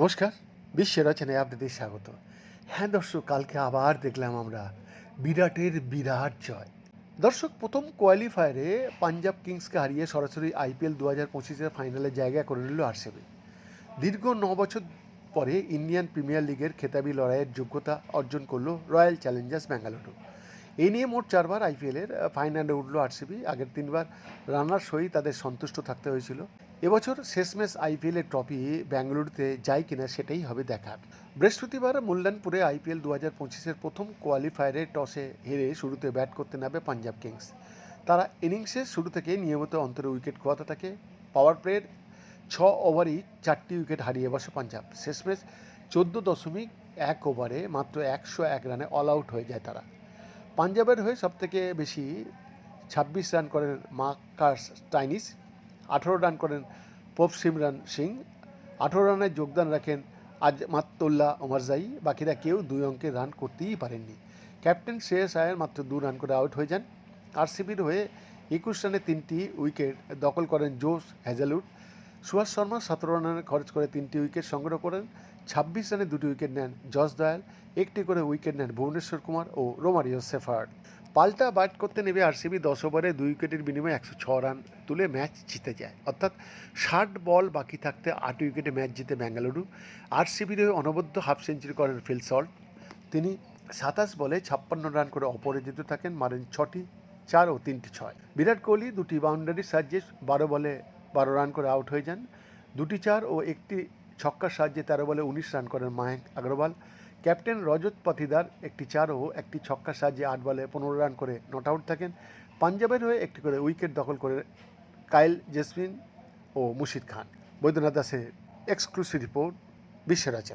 নমস্কার, বিশ্বের রচনায় আপনাদের স্বাগত। হ্যাঁ দর্শক, কালকে আবার দেখলাম আমরা বিরাটের বিরাট জয়। দর্শক, প্রথম কোয়ালিফায়ারে পাঞ্জাব কিংসকে হারিয়ে সরাসরি আইপিএল দু হাজার পঁচিশের ফাইনালে জায়গা করে নিল আরসিবি দীর্ঘ ন বছর পরে ইন্ডিয়ান প্রিমিয়ার লিগের খেতাবি লড়াইয়ের যোগ্যতা অর্জন করল রয়্যাল চ্যালেঞ্জার্স বেঙ্গালুরু এই নিয়ে মোট চারবার আইপিএলের ফাইনালে উঠল আরসিবি আগের তিনবার রানার সই তাদের সন্তুষ্ট থাকতে হয়েছিল। এবছর শেষমেশ আইপিএলের ট্রফি ব্যাঙ্গালুরুতে যায় কিনা সেটাই হবে দেখার। বৃহস্পতিবার মুল্লানপুরে আইপিএল দু হাজার পঁচিশের প্রথম কোয়ালিফায়ারে টসে হেরে শুরুতে ব্যাট করতে নামে পাঞ্জাব কিংস। তারা ইনিংসের শুরু থেকে নিয়মিত অন্তরে উইকেট খোয়াতে থাকে। পাওয়ার প্লের ছ ওভারই চারটি উইকেট হারিয়ে বসে পাঞ্জাব। শেষমেশ চোদ্দ দশমিক এক ওভারে মাত্র একশো এক রানে অল আউট হয়ে যায় তারা। পাঞ্জাবের হয়ে সবথেকে বেশি ছাব্বিশ রান করেন মার্কাস টাইনিস, আঠেরো রান করেন পোপ সিমরান সিং, আঠেরো রানে যোগদান রাখেন আজ মাত্তুল্লাহ ওমারজাই বাকিরা কেউ দুই অঙ্কের রান করতেই পারেননি। ক্যাপ্টেন শ্রেয়স আয়ার মাত্র দু রান করে আউট হয়ে যান। আরসিবির হয়ে একুশ রানে তিনটি উইকেট দখল করেন জোস হ্যাজেলউড সুভাষ শর্মা সতেরো রানে খরচ করে তিনটি উইকেট সংগ্রহ করেন, ছাব্বিশ রানে দুটি উইকেট নেন জস দয়াল, একটি করে উইকেট নেন ভুবনেশ্বর কুমার ও রোমারিও সেফার্ড পাল্টা ব্যাট করতে নেমে আরসিবি দশ ওভারে দুই উইকেটের বিনিময়ে একশো ছ রান তুলে ম্যাচ জিতে যায়। অর্থাৎ ষাট বল বাকি থাকতে আট উইকেটে ম্যাচ জিতে বেঙ্গালুরু আরসিবির হয়ে অনবদ্য হাফ সেঞ্চুরি করেন ফিল সল্ট। তিনি সাতাশ বলে ছাপ্পান্ন রান করে অপরাজিত থাকেন, মারেন ছটি, চার ও তিনটি ছয়। বিরাট কোহলি দুটি বাউন্ডারির সাহায্যে বারো বলে বারো রান করে আউট হয়ে যান। দুটি চার ও একটি ছক্কার সাহায্যে তেরো বলে উনিশ রান করেন মাহেক আগরওয়াল। ক্যাপ্টেন রজত পাতিদার একটি চার ও একটি ছক্কার সাহায্যে আট বলে পনেরো রান করে নট আউট থাকেন। পাঞ্জাবের হয়ে একটি করে উইকেট দখল করে কাইল জেসমিন ও মুশিদ খান। বৈদ্যনাথ দাসের এক্সক্লুসিভ রিপোর্ট বিশ্বের আছে